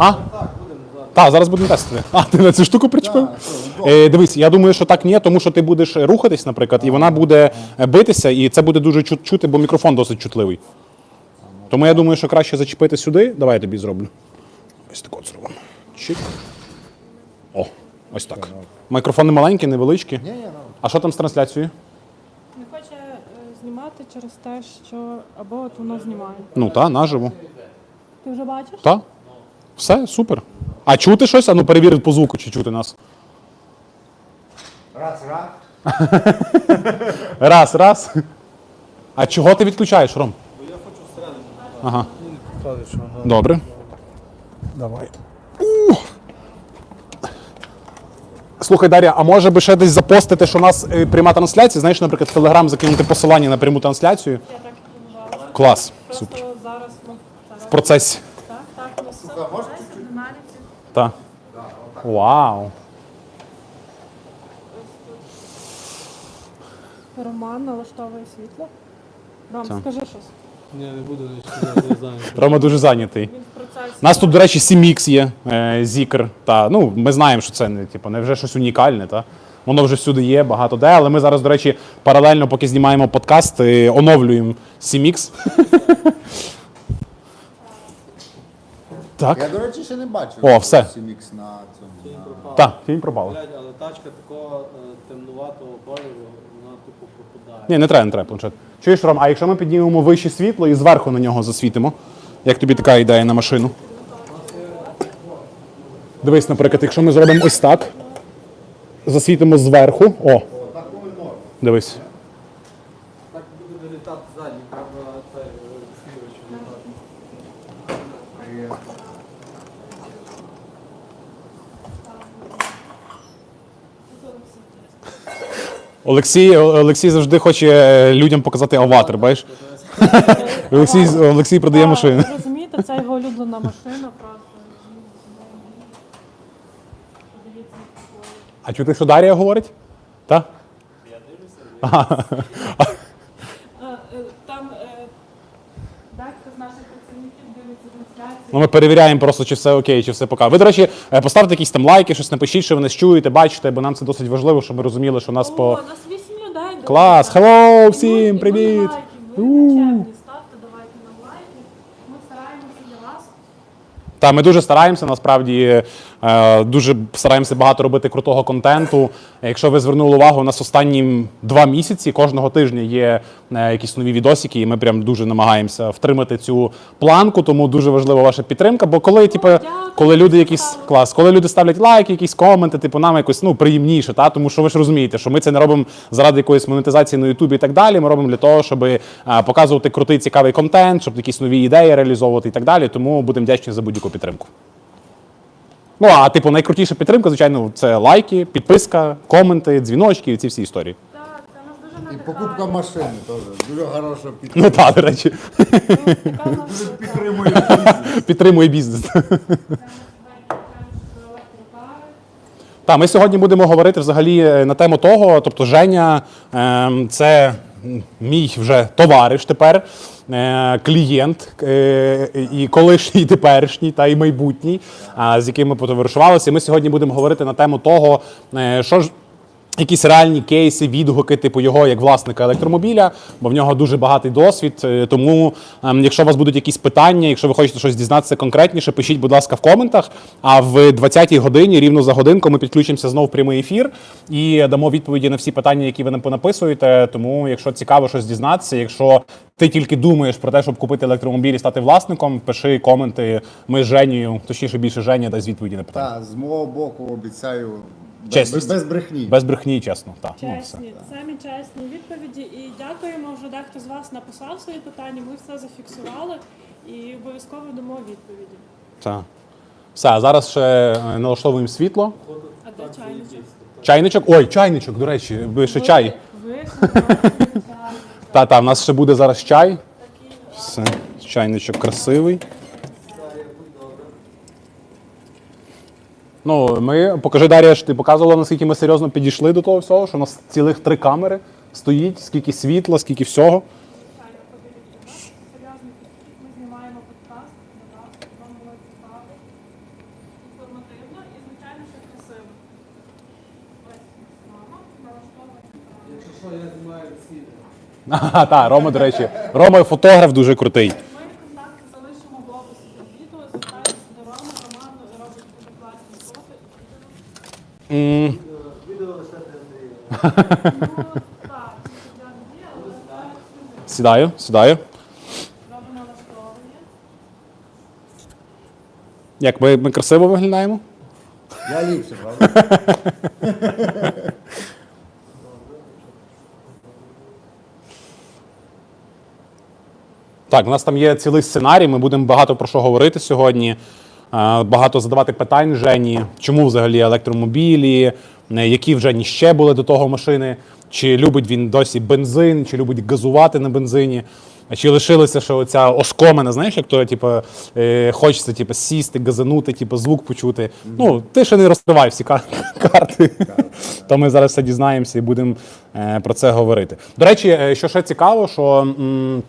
А? Так, зараз будемо тестити. А, ти на цю штуку причепив? Е, дивись, я думаю, що так ні, тому що ти будеш рухатись, наприклад, і вона буде битися, і це буде дуже чу- чути, бо мікрофон досить чутливий. Тому я думаю, що краще зачепити сюди. Давай я тобі зроблю. Ось так от зробимо. Чик. О, ось так. Мікрофони маленькі, невеличкі. А що там з трансляцією? Не хоче е, знімати через те, що або от воно знімає. Ну та, наживо. Ти вже бачиш? Та? Все, супер. А чути щось? А ну перевір по звуку, чи чути нас. Раз, раз. Раз, раз. А чого ти відключаєш, Ром? Бо я хочу Ага. Добре. Давай. Слухай, Дар'я, а може би ще десь запостити, що у нас е, пряма трансляція? Знаєш, наприклад, в Телеграм закинути посилання на пряму трансляцію? Я так і планувала. Клас. Просто Супер. зараз ну, зараз. В процесі. Так, все. Знаєте, Так. Вау. Роман налаштовує світло. Ром, скажи щось. Ні, не буду нічого не знаю. Рома дуже зайнятий. Він в процесі. У нас тут, до речі, CMX є, е, Zikr. Та, ну, ми знаємо, що це не, типу, не вже щось унікальне. Та? Воно вже всюди є, багато де. Але ми зараз, до речі, паралельно, поки знімаємо подкаст, е, оновлюємо CMX. Я, до речі, ще не бачив. О, все. Сімікс на цьому. на- Так, фільм пропав. Блядь, але тачка такого е, темнуватого кольору, вона тупо пропадає. Ні, не треба, не треба планшет. Чуєш, Ром, а якщо ми піднімемо вище світло і зверху на нього засвітимо? Як тобі така ідея на машину? Дивись, наприклад, якщо ми зробимо ось так, засвітимо зверху. О. Дивись. Так буде вилітати ззаді, треба цей е, слівочку. Олексій, Олексій завжди хоче е, людям показати аватар, бачиш? Олексій, Олексій продає машини. Ви розумієте, це його улюблена машина правда. А чути, що Дарія говорить? Так? Я дивлюся. Там е, дехто з наших працівників дивиться трансляцію. Ну, ми перевіряємо просто, чи все окей, чи все пока. Ви, до речі, е, поставте якісь там лайки, щось напишіть, що ви нас чуєте, бачите, бо нам це досить важливо, щоб ми розуміли, що нас О, по. нас вісім людей. Клас! І всім, привіт! Ви на черзі ставте, давайте нам лайки. Ми стараємося для вас. Та ми дуже стараємося, насправді е, дуже стараємося багато робити крутого контенту. Якщо ви звернули увагу, у нас останні два місяці кожного тижня є е, якісь нові відосики, і ми прям дуже намагаємося втримати цю планку. Тому дуже важлива ваша підтримка. Бо коли, типу, коли люди якісь клас, коли люди ставлять лайки, якісь коменти, типу нам якось ну приємніше, та тому що ви ж розумієте, що ми це не робимо заради якоїсь монетизації на Ютубі і так далі. Ми робимо для того, щоб е, показувати крутий цікавий контент, щоб якісь нові ідеї реалізовувати і так далі. Тому будемо вдячні за будь-яку підтримку. Ну а типу, найкрутіша підтримка, звичайно, це лайки, підписка, коменти, дзвіночки і ці всі історії. Так, це нас дуже І надихає. покупка машини теж. Дуже хороша Ну так, до речі, Така нас Підтримує бізнес. підтримує бізнес. Так, ми сьогодні будемо говорити взагалі е, на тему того, тобто Женя ем, це мій вже товариш тепер, клієнт е, і колишній, і теперішній, та і майбутній, з яким ми потоваришувалися. Ми сьогодні будемо говорити на тему того, е, що ж. Якісь реальні кейси, відгуки, типу його як власника електромобіля, бо в нього дуже багатий досвід. Е, Тому, ем, якщо у вас будуть якісь питання, якщо ви хочете щось дізнатися конкретніше, пишіть, будь ласка, в коментах. А в 20-й годині, рівно за годинку, ми підключимося знову в прямий ефір і дамо відповіді на всі питання, які ви нам понаписуєте. Тому, якщо цікаво щось дізнатися, якщо ти тільки думаєш про те, щоб купити електромобіль і стати власником, пиши коменти. Ми з Женією, точніше більше Женя, дасть відповіді на питання. Так, з мого боку обіцяю без, без брехні. Без брехні, чесно. Так, ну, все. Чесні, самі чесні відповіді. І дякуємо. Вже дехто з вас написав свої питання. Ми все зафіксували і обов'язково дамо відповіді. Так. Все, а зараз ще е, налаштовуємо світло. А де чайничок? Чайничок. Ой, чайничок, до речі, ви ще чай. Ви хороші. Та, та, в нас ще буде зараз чай. Все, чайничок красивий. Ну, ми покажи, Дар'я, ж ти показувала, наскільки ми серйозно підійшли до того всього, що у нас цілих три камери стоїть, скільки світла, скільки всього. Якщо я знімаю світло. Ага, так, Рома, до речі, Рома фотограф дуже крутий. Сідаю, сідаю. Як ми, ми красиво виглядаємо? Я ліпше, правда? Так, у нас там є цілий сценарій. Ми будемо багато про що говорити сьогодні. Багато задавати питань Жені, чому взагалі електромобілі, е, які в Жені ще були до того машини, чи любить він досі бензин, чи любить газувати на бензині. Чи лишилося, що оця оскомена, знаєш, як то, типу, е, хочеться типу, сісти, газанути, типу, звук почути. Ну, ти ще не розкривай всі кар- карти. То ми зараз все дізнаємося і будемо е, про це говорити. До речі, е, що ще цікаво, що. м,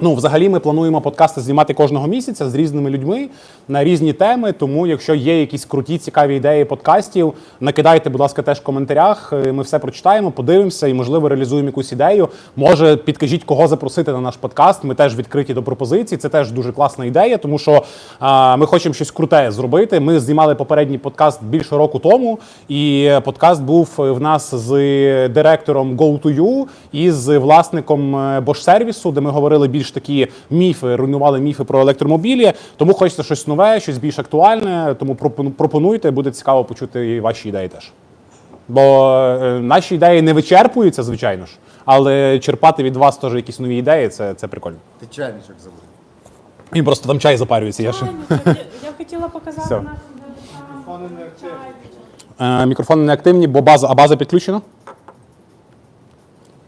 Ну, взагалі, ми плануємо подкасти знімати кожного місяця з різними людьми на різні теми. Тому, якщо є якісь круті, цікаві ідеї подкастів, накидайте, будь ласка, теж в коментарях. Е, Ми все прочитаємо, подивимося і, можливо, реалізуємо якусь ідею. Може, підкажіть, кого запросити на наш подкаст. Ми теж відкриті до пропозицій. Це теж дуже класна ідея, тому що а, ми хочемо щось круте зробити. Ми знімали попередній подкаст більше року тому, і подкаст був в нас з директором Go2U і з власником е, Bosch сервісу, де ми говорили більш такі міфи, руйнували міфи про електромобілі. Тому хочеться щось нове, щось більш актуальне. Тому пропонуйте, буде цікаво почути і ваші ідеї теж. Бо е, наші ідеї не вичерпуються, звичайно ж, але черпати від вас теж якісь нові ідеї це, це прикольно. Ти чайничок забув. Він просто там чай запарюється. Я ще. Я- хотіла показати Все. нашим глядачам чайничок. Е, мікрофони не активні, бо база, а база підключена.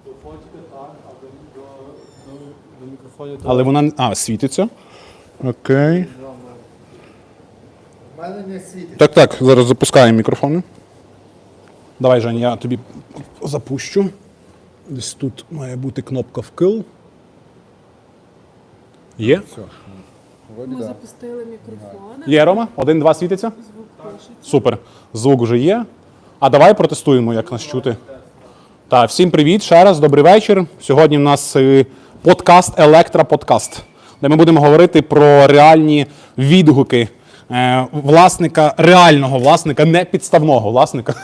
До фотика так, а до, до, до, до Але вона а, світиться. Окей. У мене не світить. Так, так, зараз запускаємо мікрофони. Давай, Жень, я тобі запущу. Десь тут має бути кнопка вкил. Є? Вроді Ми запустили мікрофони. Є, Рома? Один-два світиться? Звук пишеться. Супер. Звук вже є. А давай протестуємо, як нас чути. Так, всім привіт ще раз, добрий вечір. Сьогодні в нас е, подкаст Електроподкаст, де ми будемо говорити про реальні відгуки е, власника, реального власника, не підставного власника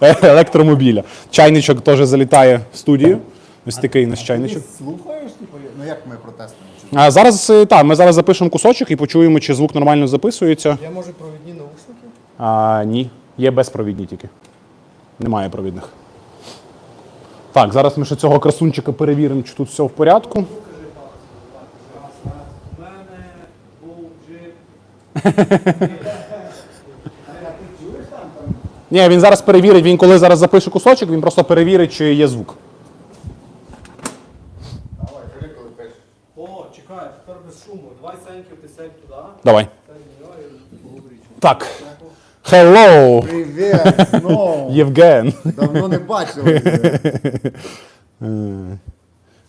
електромобіля. Чайничок теж залітає в студію. Ось такий наш Ти чайничок. слухаєш, типу, ну як ми протестуємо? А зараз е, так, ми зараз запишемо кусочок і почуємо, чи звук нормально записується. Я може провідні наушники? А, ні, є безпровідні тільки. Немає провідних. Так, зараз ми ще цього красунчика перевіримо, чи тут все в порядку. Ні, він зараз перевірить, він коли зараз запише кусочок, він просто перевірить, чи є звук. Давай, кажи, коли пишеш. О, чекай, тепер без шуму. Давай Сеньків, ти сядь туди. Давай. Сядь на нього і поговориш. Так. Hello, Привіт, знову. Євген. Давно не бачили.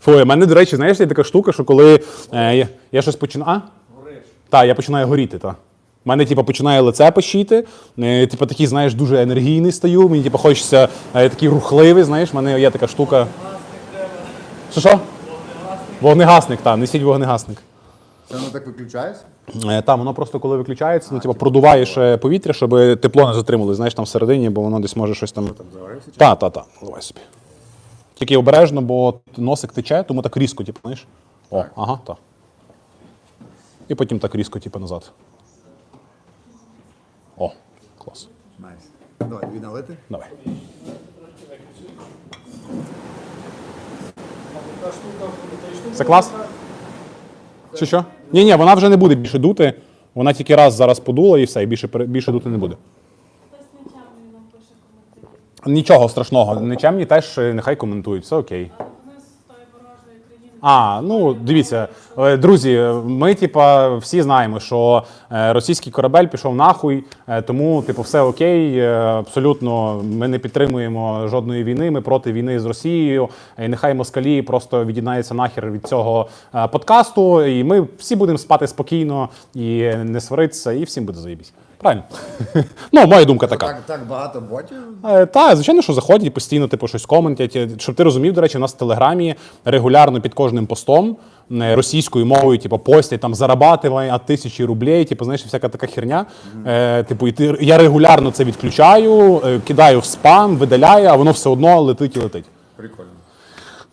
Фу, у мене, до речі, знаєш, є така штука, що коли е, я, я щось починаю. А? Гориш. Так, я починаю горіти, так. У мене, типу, починає лице пощити. Е, типу, такий, знаєш, дуже енергійний стаю. Мені, типу, хочеться е, такий рухливий, знаєш, в мене є така штука. Що що? Вогнегасник, так, несіть вогнегасник. Це воно так виключаєш? Е, Там воно просто коли виключається, ну, типу, продуваєш е, повітря, щоб тепло не затрималось, знаєш, там всередині, бо воно десь може щось там. Заварився? чи? Так, так, так, давай собі. Тільки обережно, бо носик тече, тому так різко, типу, знаєш. О, ага, так. І потім так різко, типу, назад. О, клас. Найс. Давай, тобі налити. Давай. Та. Це клас? Що що? Ні, ні, вона вже не буде більше дути. Вона тільки раз зараз подула і все, і більше, більше дути не буде. Хтось нічемний нам пише коментарі. Нічого страшного. нічемні теж е, нехай коментують, все окей. Але вони з тої ворожої країни. А, ну дивіться, е, друзі, ми, типа, всі знаємо, що е, російський корабель пішов нахуй, е, тому, типу, все окей. Абсолютно, ми не підтримуємо жодної війни. Ми проти війни з Росією. І нехай москалі просто від'єднаються нахер від цього подкасту. І ми всі будемо спати спокійно і не сваритися, і всім буде заєбісь. Правильно. ну, моя думка така. Так, так багато ботів. Е, Та, звичайно, що заходять і постійно типу, щось коментять. Е, Щоб ти розумів, до речі, у нас в Телеграмі регулярно під кожним постом е, російською мовою, типу, постять там зарабатывай от тисячі рублей, типу, знаєш, всяка така херня. Е, типу, і ти, я регулярно це відключаю, е, кидаю в спам, видаляю, а воно все одно летить і летить. Прикольно.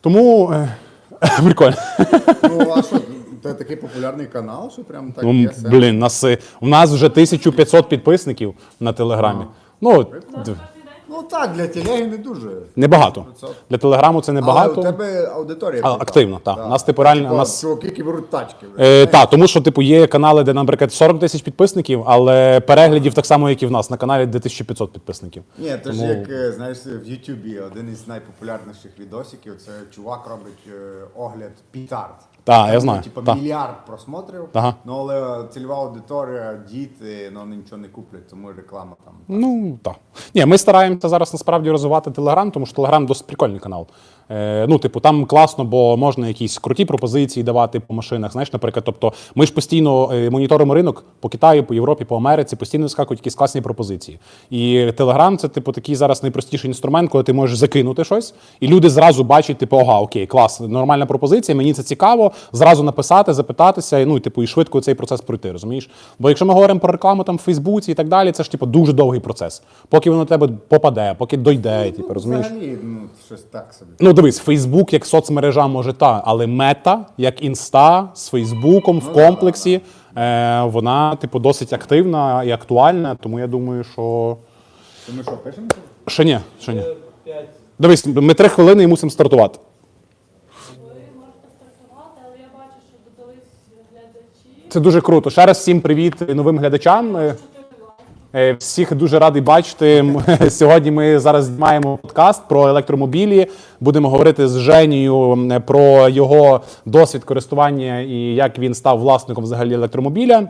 Тому е, прикольно. Ну, а що, це такий популярний канал, що прям так Ну, є сенс? блін, нас, е, у нас вже 1500 підписників на Телеграмі. Ну, д- Ну так, для телеги не дуже. небагато. Для Телеграму це небагато. Але у тебе аудиторія. А, прикольна. активно, так. Да. У нас, типу, реально, у нас- Чуваки, які беруть тачки. Е, так, тому що, типу, є канали, де, наприклад, 40 тисяч підписників, але переглядів так само, як і в нас. На каналі 2500 підписників. Ні, Тому- ж як, е, знаєш, в Ютубі один із найпопулярніших відосиків, це чувак робить е, огляд пітард. Так, я знаю, Типа мільярд просмотрів, Ага. ну але цільова аудиторія, діти, ну вони нічого не куплять, тому реклама там. Ну так. Ні, ми стараємося зараз насправді розвивати Телеграм, тому що Телеграм досить прикольний канал. Е, ну, типу, там класно, бо можна якісь круті пропозиції давати по машинах. Знаєш, наприклад, тобто, ми ж постійно е, моніторимо ринок по Китаю, по Європі, по Америці, постійно скакують якісь класні пропозиції. І Телеграм це, типу, такий зараз найпростіший інструмент, коли ти можеш закинути щось, і люди зразу бачать, типу, ага, окей, клас, нормальна пропозиція, мені це цікаво, зразу написати, запитатися, ну і типу, і швидко цей процес пройти, розумієш? Бо якщо ми говоримо про рекламу там в Фейсбуці і так далі, це ж типу дуже довгий процес. Поки воно тебе попаде, поки дойде, типу, розумієш? Взагалі, ну, щось так собі. Ну, дивись, Фейсбук як соцмережа може та, але мета, як інста з Фейсбуком в комплексі, е, вона, типу, досить активна і актуальна. Тому я думаю, що. То ми що, пишемо? Ще ні, ще ні. Е, П'ять. Дивись, ми три хвилини і мусимо стартувати. Ви можете стартувати, але я бачу, що додались глядачі. Це дуже круто. Ще раз всім привіт новим глядачам. Е, Всіх дуже радий бачити. Сьогодні ми зараз знімаємо подкаст про електромобілі. Будемо говорити з Женією про його досвід користування і як він став власником взагалі електромобіля.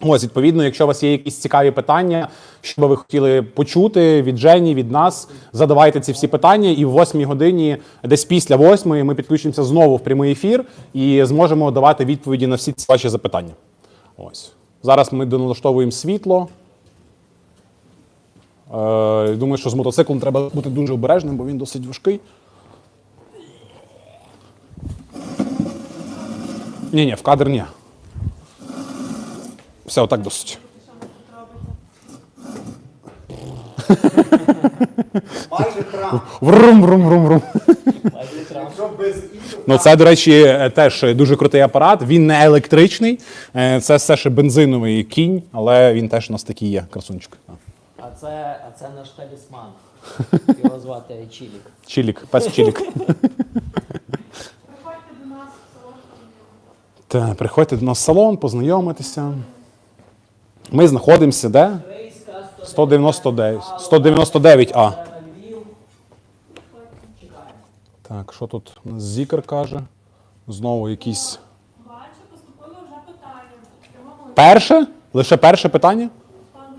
Ось, відповідно, якщо у вас є якісь цікаві питання, що би ви хотіли почути від Жені, від нас, задавайте ці всі питання. І в 8 годині, десь після 8 ми підключимося знову в прямий ефір і зможемо давати відповіді на всі ці ваші запитання. Ось. Зараз ми доналаштовуємо світло. Е, думаю, що з мотоциклом треба бути дуже обережним, бо він досить важкий. Ні, ні, в кадр ні. Все, отак досить. Майже крам. Врум, врум, врум, врум. Ну, це, до речі, теж дуже крутий апарат. Він не електричний, е, це все ще бензиновий кінь, але він теж у нас такий є, красунчик. А це, а це наш талісман. Його звати Чілік. Чілік, пес Чілік. Приходьте до нас в салон. Так, приходьте до нас в салон, познайомитися. Ми знаходимося де? 199. 199А. Львів. Так, що тут у нас Зікер каже? Знову якісь. Бачу, поступили вже питання. Перше? Лише перше питання?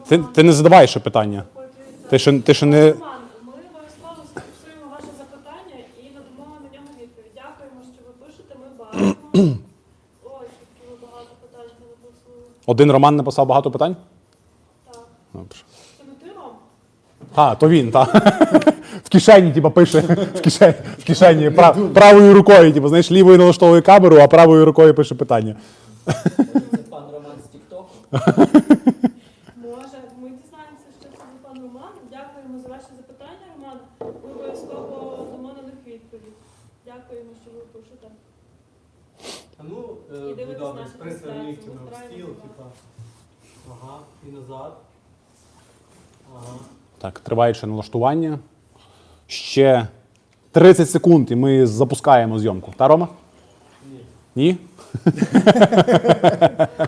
Ти, ти не задаваєш ще питання. Ти ще, ти ще не. Роман, ми обов'язково зафіксуємо ваше запитання і надамо на нього відповідь. Дякуємо, що ви пишете, ми бачимо. Ой, скільки ви багато питань не написали. Один Роман написав багато питань? Так. Добре. Це не ти, Ром? А, то він, так. В кишені, типу, пише. В кишені, в кишені прав- правою рукою, типу, знаєш, лівою налаштовує камеру, а правою рукою пише питання. Це пан Роман з Тіктоку. Може, ми дізнаємося, що це за пан Роман. Дякуємо за ваші запитання, Роман. Ми обов'язково дамо на них відповідь. Дякуємо, що ви пишете. А ну, І е, дивитись будь добре, наші трансляції, ліктями стіл, типа. Ага, і назад. Ага. Так, триває ще налаштування. Ще 30 секунд, і ми запускаємо зйомку. Та, Рома? Ні. Ні?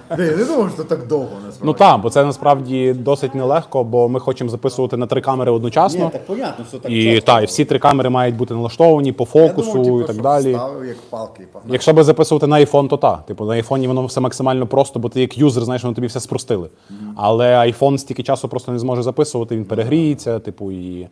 Я не думав, що так довго насправді. Ну так, бо це насправді досить нелегко, бо ми хочемо записувати на три камери одночасно. Ні, так понятно, що так І часто. та, і всі три камери мають бути налаштовані по Я фокусу типу, і так що далі. Ставив як палки і погнав. Якщо би записувати на iPhone, то так. Типу, на iPhone воно все максимально просто, бо ти як юзер, знаєш, воно тобі все спростили. Але iPhone стільки часу просто не зможе записувати, він перегріється, типу, і.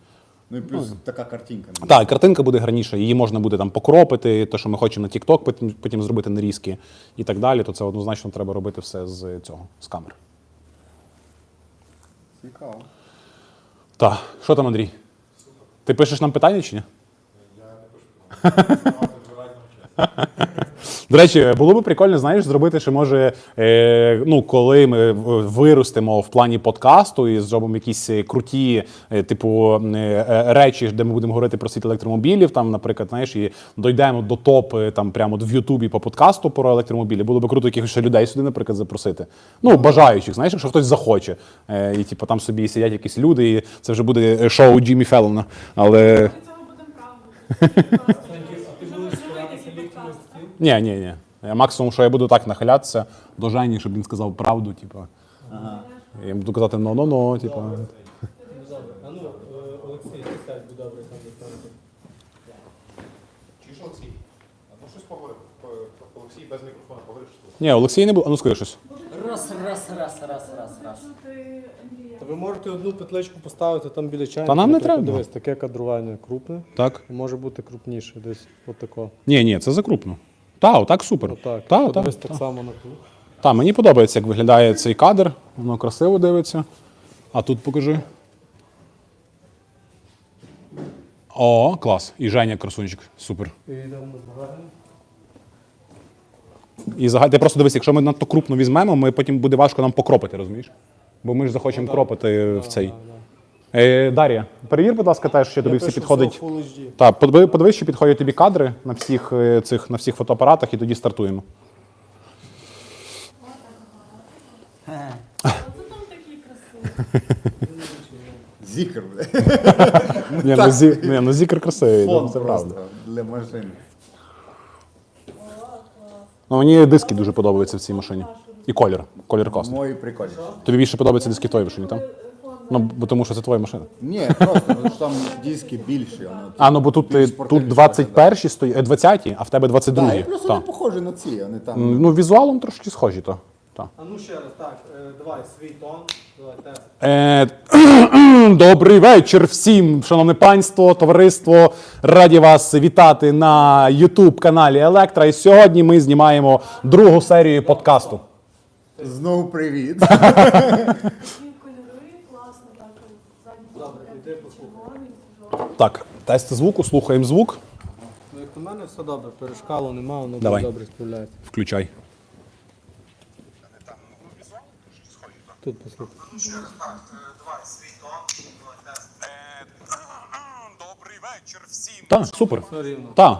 Ну і плюс така картинка. Так, картинка буде гарніша, її можна буде там покропити, те, що ми хочемо на TikTok, потім, потім зробити нарізки і так далі, то це однозначно треба робити все з цього, з камер. Цікаво. Так, що там, Андрій? Ти пишеш нам питання чи ні? До речі, було б прикольно, знаєш, зробити, що може, е, ну, коли ми виростемо в плані подкасту і зробимо якісь е, круті, е, типу, е, е, речі, де ми будемо говорити про світ електромобілів, там, наприклад, знаєш, і дійдемо до топ е, там прямо в Ютубі по подкасту про електромобілі. Було б круто якихось ще людей сюди, наприклад, запросити. Ну, бажаючих, знаєш, якщо хтось захоче. Е, і типу там собі сидять якісь люди, і це вже буде шоу Джиммі Феллона. Але Ми цього будемо правду. А ти будеш старатися лікти на стіл? Ні, ні, ні. Я максимум, що я буду так нахилятися до Жені, щоб він сказав правду, типу. Я буду казати но-но-но, типу. Ну, добре. А ну, е, Олексій, ти сядь, будь добре, там до центру. Чи ж Олексій? А ну щось поговори. По- по- Олексій без мікрофона поговориш. Ні, Олексій не був. А ну скажи щось. Раз, раз, раз, раз, раз, раз. Та ви можете одну петличку поставити там біля чайника. Та нам не треба. Дивись, таке кадрування крупне. Так. Може бути крупніше, десь отако. Ні, ні, це закрупно. Та, отак супер. Отак. Та, та, Подивись так само на круг. Та, мені подобається, як виглядає цей кадр. Воно красиво дивиться. А тут покажи. О, клас. І Женя красунчик. Супер. І йдемо на багажник. І загаль... ти просто дивись, якщо ми надто крупно візьмемо, ми потім буде важко нам покропити, розумієш? Бо ми ж захочемо кропити в цей. Е, Дар'я, перевір, будь ласка, теж, що тобі всі підходить. Так, подиви- подивись, чи підходять тобі кадри на всіх е, цих на всіх фотоапаратах, і тоді стартуємо. Зікр, бля. Ні, ну, зі, ні, ну зікр красивий, Фон це правда. просто для машини. Ну, мені диски дуже подобаються в цій машині. І колір. Колір класний. Мої прикольні. Тобі більше подобаються диски в твоїй машині, так? Ну, бо тому що це твоя машина. Ні, просто тому що там диски більші. Воно, А, ну бо тут, е, більш тут спортивніше 21 стоїть, е, 20, а в тебе 22. Так, і просто Так. не похожі на ці, вони там. М, Ну, візуалом трошки схожі, то. Так. А ну ще раз, так, е, давай, свій тон. Давай, тест. Е, Добрий вечір всім, шановне панство, товариство. Раді вас вітати на YouTube каналі Електра. І сьогодні ми знімаємо другу серію подкасту. Знову привіт. Такі кольори, класно, так. Задні Добре, іди послухай. червоний, жовтий. Так, тест звуку, слухаємо звук. Ну, як у мене все добре, перешкалу немає, воно Давай. дуже добре справляється. Включай. Тут послухай. Добрий вечір всім. Так, супер. Все рівно. Так.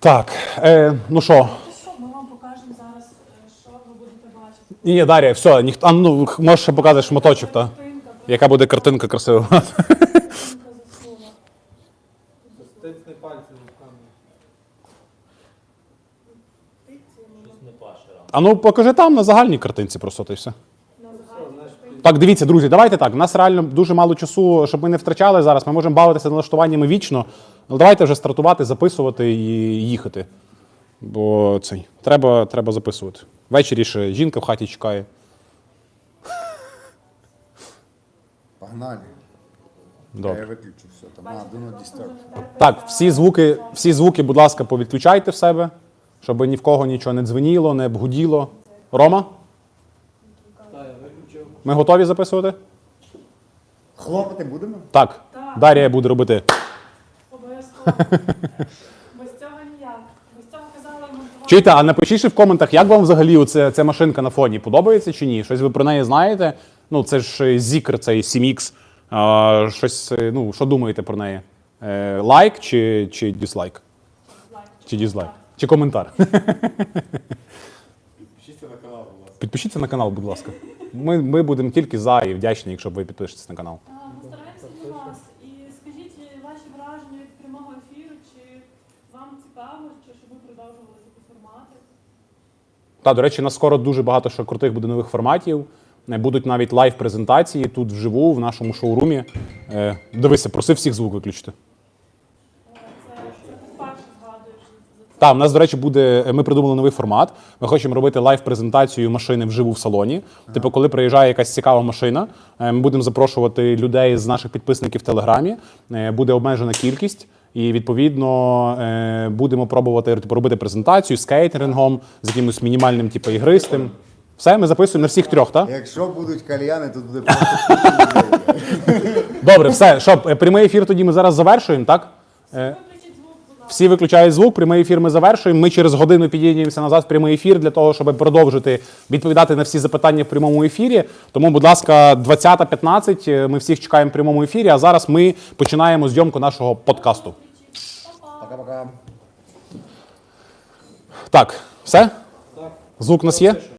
Так, е, ну що, Що, ми вам покажемо зараз, е, що ви будете бачити. Ні, Дар'я, все, ніхто. А ну можеш ще показати шматочок, та? Картинка, Яка буде картинка красива. пальці. А ну покажи там на загальній картинці просто й все. Так, дивіться, друзі, давайте так. У нас реально дуже мало часу, щоб ми не втрачали зараз. Ми можемо бавитися налаштуваннями вічно. Ну давайте вже стартувати, записувати і їхати. Бо цей треба, треба записувати. Ввечері ще жінка в хаті чекає. Погнали. Добре. Я виключу все. Там, а, do not disturb. Так, всі звуки, всі звуки, будь ласка, повідключайте в себе, щоб ні в кого нічого не дзвеніло, не бгуділо. Рома, Так, я виключив. ми готові записувати? Хлопати будемо? Так. Дар'я буде робити. Обов'язково. Без цього ніяк. Без цього казали монтувати. Чуєте, а напишіть ще в коментах, як вам взагалі оце, ця машинка на фоні подобається чи ні? Щось ви про неї знаєте? Ну, це ж е, Зікр, цей 7X. А, щось, е, ну, що думаєте про неї? Е, лайк чи, чи дізлайк? Чи дізлайк? Чи коментар? Підпишіться на канал, будь ласка. Підпишіться на канал, будь ласка. Ми, ми будемо тільки за і вдячні, якщо ви підпишетесь на канал. Постараємося для вас. І скажіть ваші враження від прямого ефіру, чи вам цікаво, чи щоб ви продовжували такі формати? Та, до речі, у нас скоро дуже багато що крутих буде нових форматів. Е, Будуть навіть лайв-презентації тут вживу, в нашому шоурумі. Е, дивися, просив всіх звук виключити. Е. Так, у нас, до речі, буде. Ми придумали новий формат. Ми хочемо робити лайв-презентацію машини вживу в салоні. Типу, коли приїжджає якась цікава машина, е, ми будемо запрошувати людей з наших підписників в Телеграмі. Е, Буде обмежена кількість. І відповідно е, будемо пробувати типу, робити презентацію з кейтерингом, з якимось мінімальним, типу, ігристим. Все, ми записуємо на всіх трьох, так? Якщо будуть кальяни, тут буде просто. Добре, все. Що, е, прямий ефір тоді ми зараз завершуємо, так? Е. Всі виключають звук, прямий ефір ми завершуємо. Ми через годину підійдемося назад в прямий ефір для того, щоб продовжити відповідати на всі запитання в прямому ефірі. Тому, будь ласка, 20.15 е, ми всіх чекаємо в прямому ефірі. А зараз ми починаємо зйомку нашого подкасту. Пока-пока. Так, все? Звук у нас є?